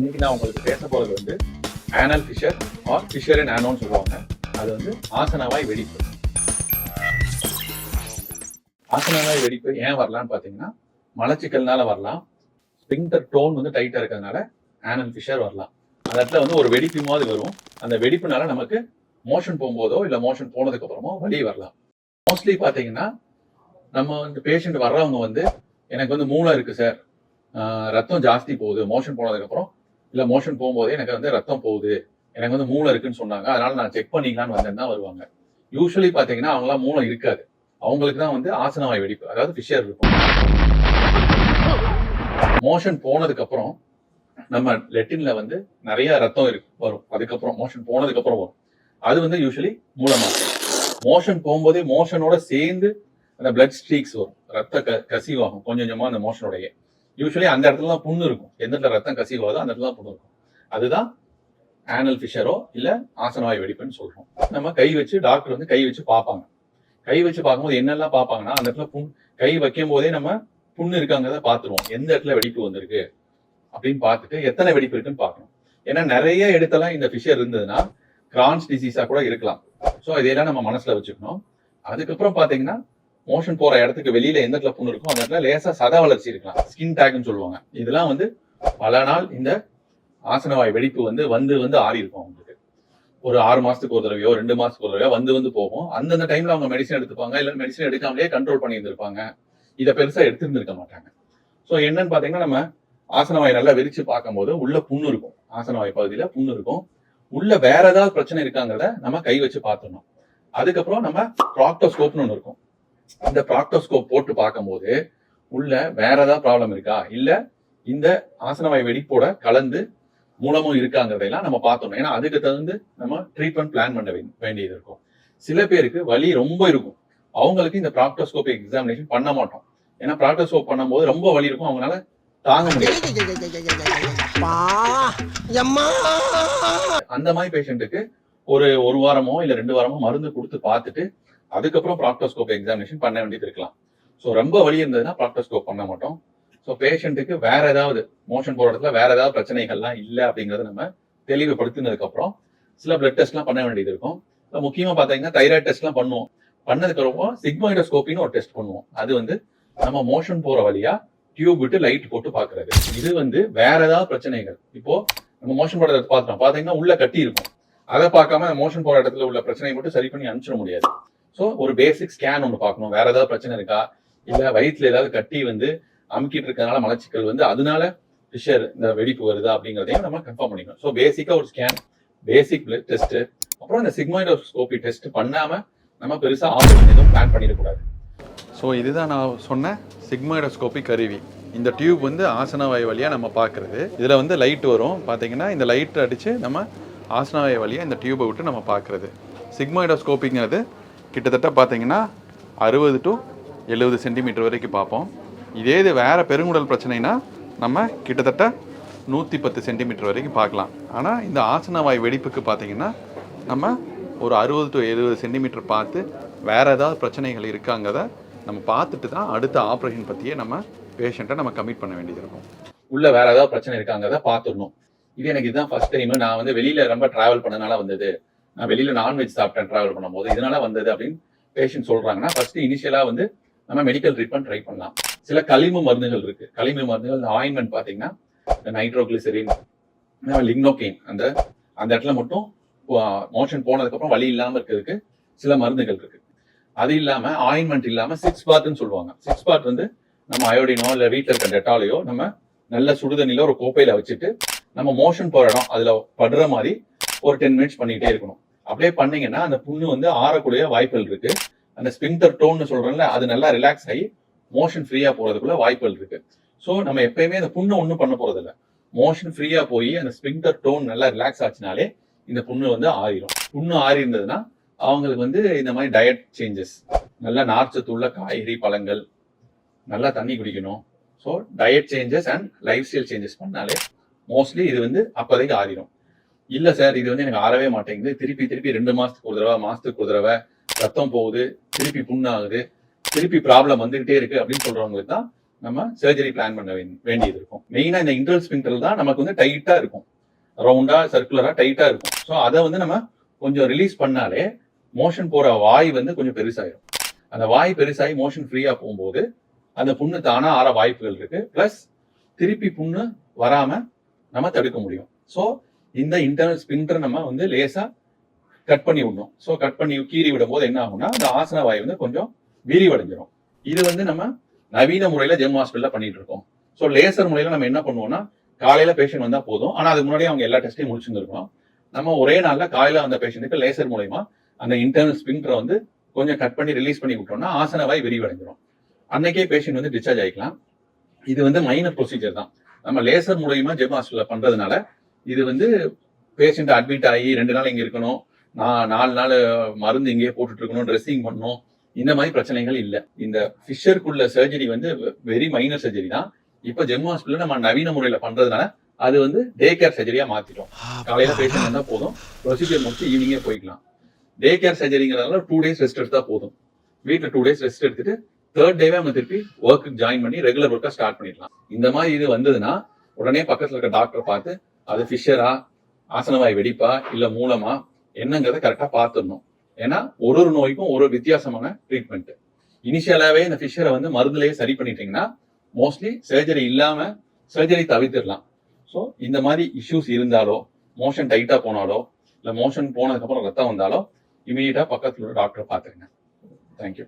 இன்னைக்கு நான் உங்களுக்கு பேச போறது வந்து anal fissure or fissure and ஆனோன்னு சொல்லுவாங்க. அது வந்து ஆசனவாய் வெடிப்பு. ஆசனவாய் வெடிப்பு ஏன் வரலான்னு பார்த்தீங்கன்னா மலச்சிக்கல்னால வரலாம். ஸ்பிங்டர் டோன் வந்து டைட்டாக இருக்கிறதுனால ஆனல் ஃபிஷர் வரலாம். அந்த இடத்துல வந்து ஒரு வெடிப்பு மாதிரி வரும். அந்த வெடிப்புனால நமக்கு மோஷன் போகும்போதோ இல்லை மோஷன் போனதுக்கு அப்புறமோ வலி வரலாம். மோஸ்ட்லி பார்த்தீங்கன்னா நம்ம வந்து பேஷண்ட் வர்றவங்க வந்து எனக்கு வந்து மூளை இருக்குது சார். ரத்தம் ஜாஸ்தி போகுது. மோஷன் போனதுக்கப்புறம் இல்லை மோஷன் போகும்போதே எனக்கு வந்து ரத்தம் போகுது. எனக்கு வந்து மூளை இருக்குன்னு சொன்னாங்க. அதனால நான் செக் பண்ணிக்கலான்னு வந்தேன் தான் வருவாங்க. யூஸ்வலி பார்த்தீங்கன்னா அவங்களாம் மூளை இருக்காது. அவங்களுக்கு தான் வந்து ஆசனவாய் வெடிப்பு அதாவது ஃபிஷர் இருக்கும். மோஷன் போனதுக்கு அப்புறம் நம்ம லெட்டின்ல வந்து நிறைய ரத்தம் இருக்கு வரும். அதுக்கப்புறம் மோஷன் போனதுக்கு அப்புறம் வரும். அது வந்து யூஸ்வலி மூலமா மோஷன் போகும்போதே மோஷனோட சேர்ந்து அந்த பிளட் ஸ்ட்ரீக்ஸ் வரும். ரத்த க கசிவாகும் கொஞ்சம் கொஞ்சமா அந்த மோஷனோடைய யூஸ்வலி அந்த இடத்துல தான் புண்ணு இருக்கும். எந்த இடத்துல ரத்தம் கசிவாதோ அந்த இடத்துல தான் புண்ணு இருக்கும். அதுதான் ஆனல் ஃபிஷரோ இல்லை ஆசனவாய் வெடிப்புன்னு சொல்றோம். நம்ம கை வச்சு டாக்டர் வந்து கை வச்சு பார்ப்பாங்க. கை வச்சு பார்க்கும்போது என்னெல்லாம் பார்ப்பாங்கன்னா அந்த இடத்துல புண் கை வைக்கும் போதே நம்ம புண்ணு இருக்காங்கிறத பார்த்துருவோம். எந்த இடத்துல வெடிப்பு வந்திருக்கு அப்படின்னு பார்த்துட்டு எத்தனை வெடிப்பு இருக்குன்னு பார்க்கணும். ஏன்னா நிறைய இடத்தெல்லாம் இந்த ஃபிஷர் இருந்ததுன்னா கிரான்ஸ் டிசீஸாக கூட இருக்கலாம். ஸோ இதையெல்லாம் நம்ம மனசுல வச்சுக்கணும். அதுக்கப்புறம் பார்த்தீங்கன்னா மோஷன் போற இடத்துக்கு வெளியில எந்த இடத்துல புண்ணு இருக்கும் அந்த இடத்துல லேசா சத வளர்ச்சி இருக்கலாம். ஸ்கின் டேக்னு சொல்லுவாங்க. இதெல்லாம் வந்து பல நாள் இந்த ஆசனவாய் வெடிப்பு வந்து வந்து வந்து ஆறி இருக்கும் அவங்களுக்கு. ஒரு ஆறு மாசத்துக்கு ஒரு தடவையோ ரெண்டு மாசத்துக்கு ஒரு தடவையோ வந்து வந்து போகும். அந்தந்த டைம்ல அவங்க மெடிசன் எடுத்துப்பாங்க. இல்ல மெடிசன் எடுக்காமலே கண்ட்ரோல் பண்ணி இருந்திருப்பாங்க இதை பெருசா எடுத்திருந்திருக்க மாட்டாங்க. ஸோ என்னன்னு பாத்தீங்கன்னா நம்ம ஆசனவாய் நல்லா விரிச்சு பார்க்கும்போது உள்ள புண்ணு இருக்கும். ஆசனவாய் பகுதியில புண்ணு இருக்கும். உள்ள வேற ஏதாவது பிரச்சனை இருக்காங்கிறத நம்ம கை வச்சு பார்த்துடணும். அதுக்கப்புறம் நம்ம ப்ராக்டோஸ்கோப்னு ஒன்று இருக்கும். இந்த ப்ராக்டோஸ்கோப் போட்டு பார்க்கும்போது உள்ள வேற ஏதாவது ப்ராப்ளம் இருக்கா? இல்ல இந்த ஆசனவாய் வெடிப்போட கலந்து மூலமும் இருக்காங்கிறதையெல்லாம் நம்ம பார்த்தோம். ஏன்னா அதுக்கு தகுந்து நம்ம ட்ரீட்மெண்ட் பிளான் பண்ண வேண்டியது இருக்கும். சில பேருக்கு வலி ரொம்ப இருக்கும். அவங்களுக்கு இந்த ப்ராக்டோஸ்கோப் எக்ஸாமினேஷன் பண்ண மாட்டோம். ஏன்னா ப்ராக்டோஸ்கோப் பண்ணும்போது ரொம்ப வலி இருக்கும். அவங்களால தாங்க முடியாது. அந்த மாதிரி பேஷண்ட்டுக்கு ஒரு ஒரு வாரமோ இல்ல ரெண்டு வாரமோ மருந்து கொடுத்து பார்த்துட்டு அதுக்கப்புறம் ப்ராக்டோஸ்கோப் எக்ஸாமினேஷன் பண்ண வேண்டியது இருக்கலாம். ஸோ ரொம்ப வழி இருந்ததுன்னா ப்ராக்டோஸ்கோப் பண்ண மாட்டோம். ஸோ பேஷண்ட்டுக்கு வேற ஏதாவது மோஷன் போற இடத்துல வேற ஏதாவது பிரச்சனைகள்லாம் இல்லை அப்படிங்கறத நம்ம தெளிவுபடுத்தினதுக்கு அப்புறம் சில பிளட் டெஸ்ட்லாம் பண்ண வேண்டியது இருக்கும். முக்கியமாக முக்கியமா பாத்தீங்கன்னா தைராய்டு டெஸ்ட்லாம் பண்ணுவோம். பண்ணதுக்கு அப்புறம் சிக்மாய்டோஸ்கோப்பின்னு ஒரு டெஸ்ட் பண்ணுவோம். அது வந்து நம்ம மோஷன் போற வழியா டியூப் விட்டு லைட் போட்டு பாக்குறது இது வந்து வேற ஏதாவது பிரச்சனைகள். இப்போ நம்ம மோஷன் போடுறத பார்த்தோம் பாத்தீங்கன்னா உள்ள கட்டி இருக்கும். அதை பார்க்காம மோஷன் போற இடத்துல உள்ள பிரச்சனையை மட்டும் சரி பண்ணி அனுப்பிச்சிட முடியாது. ஸோ ஒரு பேசிக் ஸ்கேன் ஒன்று பார்க்கணும். வேற ஏதாவது பிரச்சனை இருக்கா? இல்லை வயிற்றுல ஏதாவது கட்டி வந்து அமுக்கிட்டு இருக்கறனால மலச்சிக்கல் வந்து அதனால ஃபிஷர் இந்த வெடிப்பு வருதா அப்படிங்கிறதையும் நம்ம கன்ஃபார்ம் பண்ணிக்கணும். ஸோ பேசிக்காக ஒரு ஸ்கேன் பேசிக் பிளட் டெஸ்ட் அப்புறம் இந்த சிக்மாய்டோஸ்கோபி டெஸ்ட் பண்ணாமல் நம்ம பெருசாக ஆப்ரேஷன் எதுவும் பிளான் பண்ணிடக்கூடாது. ஸோ இதுதான் நான் சொன்ன சிக்மாய்டோஸ்கோபி கருவி. இந்த டியூப் வந்து ஆசனவாய் வழியாக நம்ம பார்க்குறது. இதில் வந்து லைட் வரும். பார்த்தீங்கன்னா இந்த லைட் அடித்து நம்ம ஆசனவாய் வழியாக இந்த டியூபை விட்டு நம்ம பார்க்குறது. சிக்மாய்டோஸ்கோப்பிங்கிறது கிட்டத்தட்ட பார்த்தீங்கன்னா அறுபது டு எழுபது சென்டிமீட்டர் வரைக்கும் பார்ப்போம். இதே இது வேறு பெருங்குடல் பிரச்சனைனா நம்ம கிட்டத்தட்ட நூற்றி பத்து சென்டிமீட்டர் வரைக்கும் பார்க்கலாம். ஆனால் இந்த ஆசனவாய் வெடிப்புக்கு பார்த்தீங்கன்னா நம்ம ஒரு அறுபது டு எழுபது சென்டிமீட்டர் பார்த்து வேற ஏதாவது பிரச்சனைகள் இருக்காங்கிறத நம்ம பார்த்துட்டு தான் அடுத்த ஆப்ரேஷன் பற்றியே நம்ம பேஷண்ட்டை நம்ம கமிட் பண்ண வேண்டியது இருக்கும். உள்ள வேற ஏதாவது பிரச்சனை இருக்காங்கிறத பார்த்துடணும். இது எனக்கு இதுதான் ஃபர்ஸ்ட் டைம் நான் வந்து வெளியில ரொம்ப டிராவல் பண்ணனால வந்தது. நான் வெளியில நான்வெஜ் சாப்பிட்டேன் டிராவல் பண்ணும்போது. இதனால வந்தது அப்படின்னு பேஷண்ட் சொல்றாங்கன்னா ஃபர்ஸ்ட் இனிஷியலா வந்து நம்ம மெடிக்கல் ட்ரீட்மெண்ட் ட்ரை பண்ணலாம். சில களிம மருந்துகள் இருக்கு. களிம மருந்துகள் இந்த ஆயின்மெண்ட் பாத்தீங்கன்னா இந்த நைட்ரோகிளிசரின் லிக்னோகெயின் அந்த அந்த இடத்துல மட்டும் மோஷன் போனதுக்கு அப்புறம் வலி இல்லாம இருக்கிறதுக்கு சில மருந்துகள் இருக்கு. அது இல்லாம ஆயின்மெண்ட் இல்லாம சிக்ஸ் பாத்னு சொல்லுவாங்க. சிக்ஸ் பாத் வந்து நம்ம அயோடினோ இல்ல வீட்டில் இருக்க டெட்டாலையோ நம்ம நல்ல சுடுதண்ணில ஒரு கோப்பையில வச்சுட்டு நம்ம மோஷன் போற இடம் அதுல படுற மாதிரி ஒரு டென் மினிட்ஸ் பண்ணிக்கிட்டே இருக்கணும். அப்படியே பண்ணீங்கன்னா அந்த புண்ணு வந்து ஆறக்கூடிய வாய்ப்புகள் இருக்கு. அந்த ஸ்பின்டர் டோன்னு சொல்றோம்ல அது நல்லா ரிலாக்ஸ் ஆகி மோஷன் ஃப்ரீயா போறதுக்குள்ள வாய்ப்புகள் இருக்கு. ஸோ நம்ம எப்பயுமே அந்த புண்ணை ஒன்றும் பண்ண போறது இல்லை மோஷன் ஃப்ரீயா போய் அந்த ஸ்பின்டர் டோன் நல்லா ரிலாக்ஸ் ஆச்சுனாலே இந்த புண்ணு வந்து ஆறிடும் புண்ணு ஆறி இருந்ததுன்னா அவங்களுக்கு வந்து இந்த மாதிரி டயட் சேஞ்சஸ் நல்லா நார்ச்சத்து உள்ள காய்கறி பழங்கள் நல்லா தண்ணி குடிக்கணும். So diet changes and lifestyle changes பண்ணாலே மோஸ்ட்லி இது வந்து அப்போதைக்கு ஆறிடும் இல்ல சார் இது வந்து எனக்கு ஆறவே மாட்டேங்குது. திருப்பி திருப்பி ரெண்டு மாசத்துக்கு ஒரு தடவை மாசத்துக்கு ஒரு தடவை ரத்தம் போகுது திருப்பி புண்ணாகுது திருப்பி ப்ராப்ளம் வந்துகிட்டே இருக்கு அப்படின்னு சொல்றவங்களுக்கு தான் நம்ம சர்ஜரி பிளான் பண்ண வேண்டியது இருக்கும். மெயினா இந்த இன்டர்வல் ஸ்பின்டல் தான் நமக்கு வந்து டைட்டா இருக்கும். ரவுண்டா சர்க்குலரா டைட்டா இருக்கும். ஸோ அதை வந்து நம்ம கொஞ்சம் ரிலீஸ் பண்ணாலே மோஷன் போற வாய் வந்து கொஞ்சம் பெருசாயிடும் அந்த வாய் பெருசாகி மோஷன் ஃப்ரீயா போகும்போது அந்த புண்ணு தானா ஆற வாய்ப்புகள் இருக்கு. பிளஸ் திருப்பி புண்ணு வராம நம்ம தடுக்க முடியும். ஸோ இந்த இன்டர்னல் ஸ்பின்டர் நம்ம வந்து லேசா கட் பண்ணி விடணும். ஸோ கட் பண்ணி கீறி விடும் போது என்ன ஆகும்னா அந்த ஆசன வாய் வந்து கொஞ்சம் விரிவடைஞ்சிரும். இது வந்து நம்ம நவீன முறையில ஜெம் ஹாஸ்பிட்டல்ல பண்ணிட்டு இருக்கோம். ஸோ லேசர் முறையில நம்ம என்ன பண்ணுவோம்னா காலையில பேஷண்ட் வந்தா போதும். ஆனா அதுக்கு முன்னாடி அவங்க எல்லா டெஸ்ட்டையும் முடிச்சிருந்துருக்கணும். நம்ம ஒரே நாள்ல காலையில வந்த பேஷண்ட்டுக்கு லேசர் மூலயமா அந்த இன்டர்னல் ஸ்பின்டரை வந்து கொஞ்சம் கட் பண்ணி ரிலீஸ் பண்ணி விட்டோம்னா ஆசன வாய் விரிவடைஞ்சிரும். அன்னைக்கே பேஷண்ட் வந்து டிஸ்சார்ஜ் ஆகிக்கலாம் இது வந்து மைனர் ப்ரொசீஜர் தான். நம்ம லேசர் மூலயமா ஜெம் ஹாஸ்பிட்டல் பண்றதுனால இது வந்து பேஷண்ட் அட்மிட் ஆகி ரெண்டு நாள் இங்க இருக்கணும். நான் நாலு நாள் மருந்து இங்கேயே போட்டுட்டு இருக்கணும் ட்ரெஸ்ஸிங் பண்ணணும். இந்த மாதிரி பிரச்சனைகள் இல்ல. இந்த ஃபிஷருக்குள்ள சர்ஜரி வந்து வெரி மைனர் சர்ஜரி தான். இப்ப ஜெம் ஹாஸ்பிட்டல் நம்ம நவீன முறையில பண்றதுனால அது வந்து டே கேர் சர்ஜரியா மாத்திட்டோம். காலையில பேஷண்ட் வந்தா போதும். ப்ரொசீஜர் முடிச்சு ஈவினிங்கே போய்க்கலாம். டே கேர் சர்ஜரிங்கிறதுனால டூ டேஸ் ரெஸ்ட் எடுத்தா போதும். வீட்டில் டூ டேஸ் ரெஸ்ட் எடுத்துட்டு தேர்ட் டேவே நம்ம திருப்பி ஒர்க்கு ஜாயின் பண்ணி ரெகுலர் ஒர்க்கா ஸ்டார்ட் பண்ணிடலாம். இந்த மாதிரி இது வந்ததுன்னா உடனே பக்கத்துல இருக்க டாக்டர் பார்த்து அது ஃபிஷரா ஆசனவாய் வெடிப்பா இல்ல மூலமா என்னங்கிறத கரெக்டா பார்த்துடணும். ஏன்னா ஒரு ஒரு நோய்க்கும் ஒரு ஒரு வித்தியாசமான ட்ரீட்மெண்ட் இனிஷியலாவே இந்த ஃபிஷரை வந்து மருந்துலயே சரி பண்ணிட்டீங்கன்னா மோஸ்ட்லி சர்ஜரி இல்லாம சர்ஜரி தவிர்த்திடலாம். ஸோ இந்த மாதிரி இஷ்யூஸ் இருந்தாலோ மோஷன் டைட்டா போனாலோ இல்ல மோஷன் போனதுக்கப்புறம் ரத்தம் வந்தாலோ இமீடியட்டா பக்கத்துல உள்ள டாக்டரை பார்த்துருங்க தேங்க்யூ